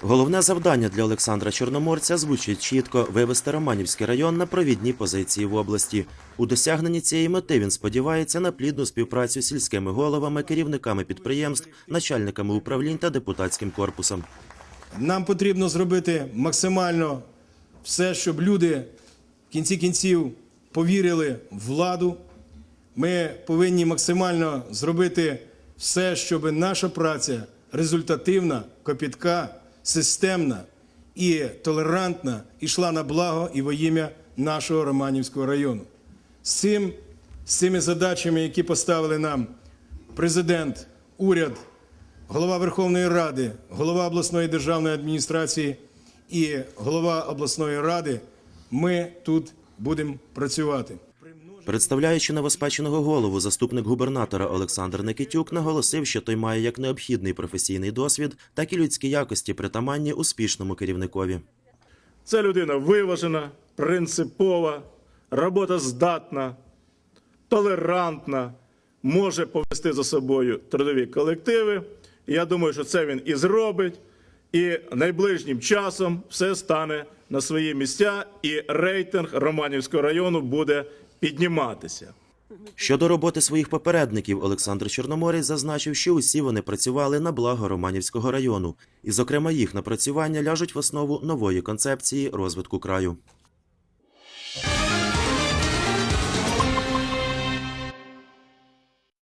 Головне завдання для Олександра Чорноморця звучить чітко вивести Романівський район на провідні позиції в області. У досягненні цієї мети він сподівається на плідну співпрацю з сільськими головами, керівниками підприємств, начальниками управлінь та депутатським корпусом. Нам потрібно зробити максимально все, щоб люди в кінці кінців повірили в владу. Ми повинні максимально зробити все, щоб наша праця результативна, копітка, системна і толерантна йшла на благо і во ім'я нашого Романівського району. З цим, з цими задачами, які поставили нам президент, уряд, голова Верховної Ради, голова обласної державної адміністрації і голова обласної ради, ми тут будемо працювати. Представляючи новоспеченого голову, заступник губернатора Олександр Никитюк наголосив, що той має як необхідний професійний досвід, так і людські якості притаманні успішному керівникові. Це людина виважена, принципова, роботоздатна, толерантна, може повести за собою трудові колективи. Я думаю, що це він і зробить. І найближчим часом все стане на свої місця, і рейтинг Романівського району буде підніматися. Щодо роботи своїх попередників, Олександр Чорноморець зазначив, що усі вони працювали на благо Романівського району, і, зокрема, їх напрацювання ляжуть в основу нової концепції розвитку краю.